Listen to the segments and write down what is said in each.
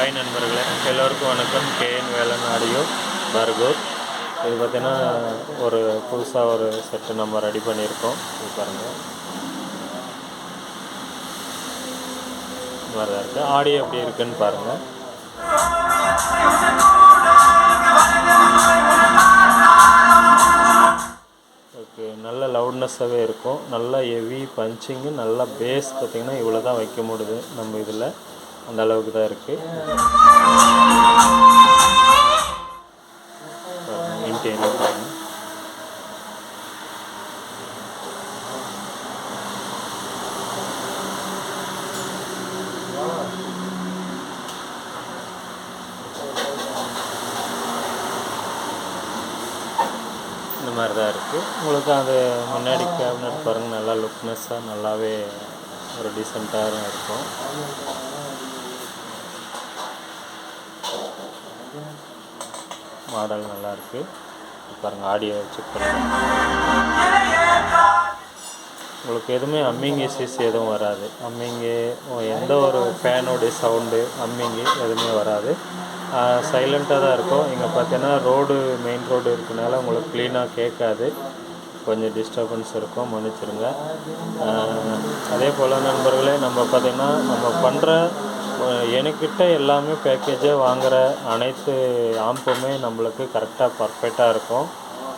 Hi நண்பர்களே. எல்லோருக்கும் வணக்கம். கேஎன் வேலன் ஆடியோ பர்கூர் இது பார்த்தீங்கன்னா ஒரு புதுசாக ஒரு செட்டு நம்ம ரெடி பண்ணியிருக்கோம். இது பாருங்கள் மாதிரி தான் இருக்குது ஆடியோ எப்படி இருக்குன்னு பாருங்கள் ஓகே நல்ல லவுட்னஸ்ஸாகவே இருக்கும். நல்லா ஹெவி பஞ்சிங்கு நல்லா பேஸ் பார்த்திங்கன்னா இவ்வளோ தான் வைக்க முடியுது நம்ம இதில். அந்த அளவுக்கு தான் இருக்குது இன்டீரியர் இந்த மாதிரி தான் இருக்குது உங்களுக்கு அது முன்னாடி கேபினட் பாருங்கள் நல்லா லுக்னஸ்ஸாக நல்லாவே ஒரு டீசெண்டாக இருக்கும். மாடல் நல்லா இருக்குது பாருங்கள் ஆடியோ செக் பண்ணுங்கள் உங்களுக்கு எதுவுமே அம்மிங் இஷ்யூஸ் எதுவும் வராது. அம்மிங்கு எந்த ஒரு ஃபேனுடைய சவுண்டு அம்மிங்கு எதுவுமே வராது. சைலண்ட்டாக தான் இருக்கும். இங்கே பார்த்தீங்கன்னா ரோடு மெயின் ரோடு இருக்கனால உங்களுக்கு க்ளீனாக கேட்காது. கொஞ்சம் டிஸ்டர்பன்ஸ் இருக்கும் மன்னிச்சிருங்க. அதே போல் நண்பர்களே நம்ம பார்த்திங்கன்னா நம்ம பண்ணுற எனக்கிட்ட எல்லாமே பேக்கேஜாக வாங்குகிற அனைத்து ஆம்புமே நம்மளுக்கு கரெக்டாக பர்ஃபெக்டாக இருக்கும்.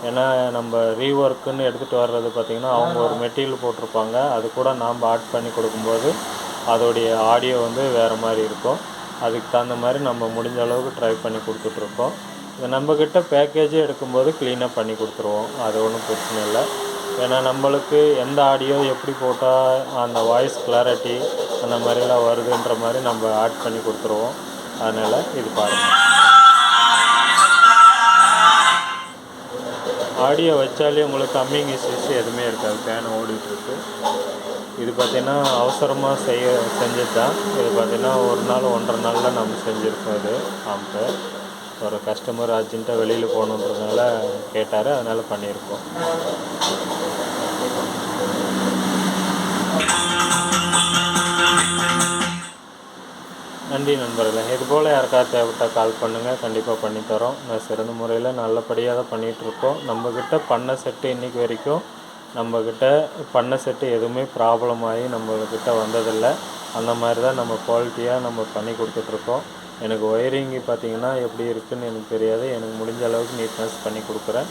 ஏன்னா நம்ம ரீஒர்க்குன்னு எடுத்துகிட்டு வர்றது பார்த்திங்கன்னா அவங்க ஒரு மெட்டீரியல் போட்டிருப்பாங்க. அது கூட நாம் ஆட் பண்ணி கொடுக்கும்போது அதோடைய ஆடியோ வந்து வேறு மாதிரி இருக்கும். அதுக்கு தகுந்த மாதிரி நம்ம முடிஞ்ச அளவுக்கு ட்ரை பண்ணி கொடுத்துட்ருக்கோம் இது நம்மக்கிட்ட பேக்கேஜே எடுக்கும்போது க்ளீனாக பண்ணி கொடுத்துருவோம். அது ஒன்றும் பிரச்சனை இல்லை. ஏன்னா நம்மளுக்கு எந்த ஆடியோ எப்படி போட்டால் அந்த வாய்ஸ் கிளாரிட்டி அந்த மாதிரிலாம் வருதுன்ற மாதிரி நம்ம ஆட் பண்ணி கொடுத்துருவோம். அதனால் இது பாருங்கள் ஆடியோ வச்சாலே உங்களுக்கு கம்மிங் இஷ்யூஸ் எதுவுமே இருக்காது. ஃபேன் ஓடிட்டுருக்கு. இது பார்த்திங்கன்னா அவசரமாக செய்ய செஞ்சது தான் இது பார்த்திங்கன்னா ஒரு நாள் ஒன்றரை நாளில் நம்ம செஞ்சுருக்கோம் இது ஆம்பு ஒரு கஸ்டமர் அர்ஜென்ட்டாக வெளியில் போகணுன்றதுனால கேட்டார். அதனால் பண்ணியிருக்கோம். நன்றி நண்பர்களே. இது போல் யாருக்காவது தேவைப்பட்டால் கால் பண்ணுங்கள் கண்டிப்பாக பண்ணித்தரோம். நான் சிறந்த முறையில் நல்லபடியாக தான் பண்ணிகிட்ருக்கோம். நம்மக்கிட்ட பண்ண செட்டு இன்றைக்கி வரைக்கும் நம்மக்கிட்ட பண்ண செட்டு எதுவுமே ப்ராப்ளம் ஆகி நம்மக்கிட்ட வந்ததில்லை. அந்த மாதிரி தான் நம்ம குவாலிட்டியாக நம்ம பண்ணி கொடுத்துட்ருக்கோம். எனக்கு ஒயரிங்கு பார்த்திங்கன்னா எப்படி இருக்குதுன்னு எனக்கு தெரியாது. எனக்கு முடிஞ்ச அளவுக்கு நீட்னஸ் பண்ணி கொடுக்குறேன்.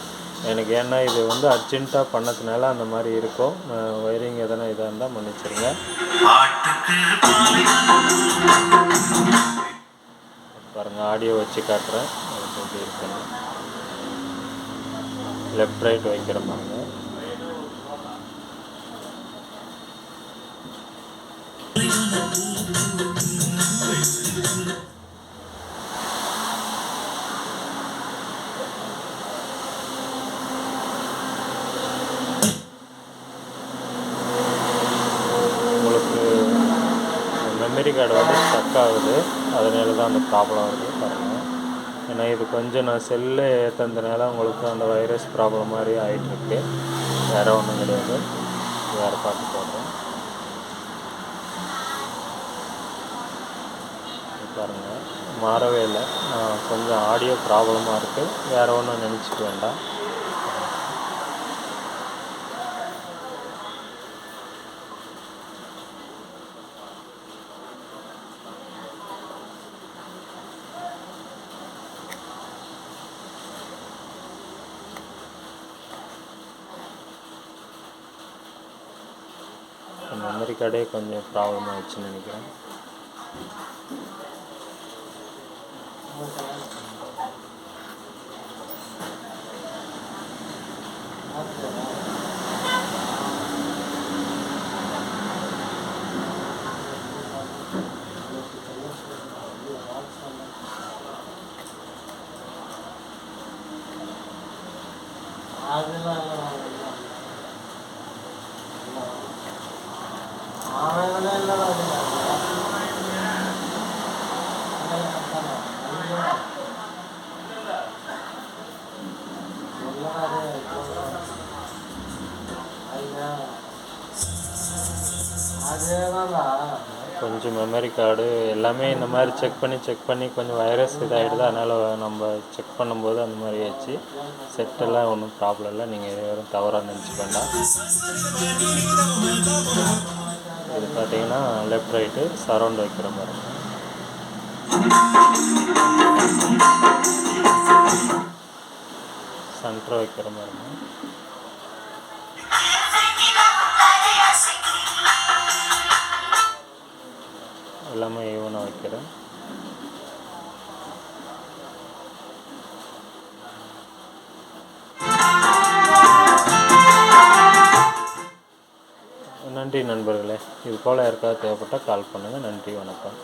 எனக்கு ஏன்னா இது வந்து அர்ஜென்ட்டாக பண்ணதுனால அந்த மாதிரி இருக்கும். ஒயரிங் எதனா இதாக இருந்தால் மன்னிச்சிருங்க. பாருங்கள் ஆடியோ வச்சு காட்டுறேன். அதுக்கு எப்படி இருக்குன்னு. லெஃப்ட் ரைட் வைக்கிற பாருங்க உங்களுக்கு மெமரி கார்டு வந்து ஸ்டக் ஆகுது. அதனால தான் அந்த ப்ராப்ளம் வருது. பாருங்கள் ஏன்னா இது கொஞ்சம் நான் செல்லு ஏற்றதுனால உங்களுக்கு அந்த வைரஸ் ப்ராப்ளம் மாதிரி ஆகிட்டுருக்கு வேறு ஒன்றும் கிடையாது. வேறு பார்த்து போடுறேன். பாருங்கள் மாறவே இல்லை. கொஞ்சம் ஆடியோ ப்ராப்ளமாக இருக்குது வேறு ஒன்றும் நினச்சிக்க வேண்டாம். மெமரி கார்டே கொஞ்சம் ப்ராப்ளம் ஆயிடுச்சுன்னு நினைக்கிறேன் கொஞ்சம் கொஞ்சம் மெமரி கார்டு எல்லாமே இந்த மாதிரி செக் பண்ணி செக் பண்ணி கொஞ்சம் வைரஸ் இதாகிடுது அதனால் நம்ம செக் பண்ணும்போது அந்த மாதிரி ஆச்சு செட்டெல்லாம் ஒன்றும் ப்ராப்ளம் இல்லை. நீங்கள் எதுவும் தவறாக நினச்சிக்க வேண்டாம் இது பார்த்தீங்கன்னா லெஃப்ட் ரைட்டு சரௌண்ட் வைக்கிற மாதிரி. சென்டர் வைக்கிற மாதிரி. எல்லாமே ஈவனாக வைக்கிறேன். நன்றி நண்பர்களே. இது போல் யாருக்காவது தேவைப்பட்டால் கால் பண்ணுங்கள் நன்றி வணக்கம்.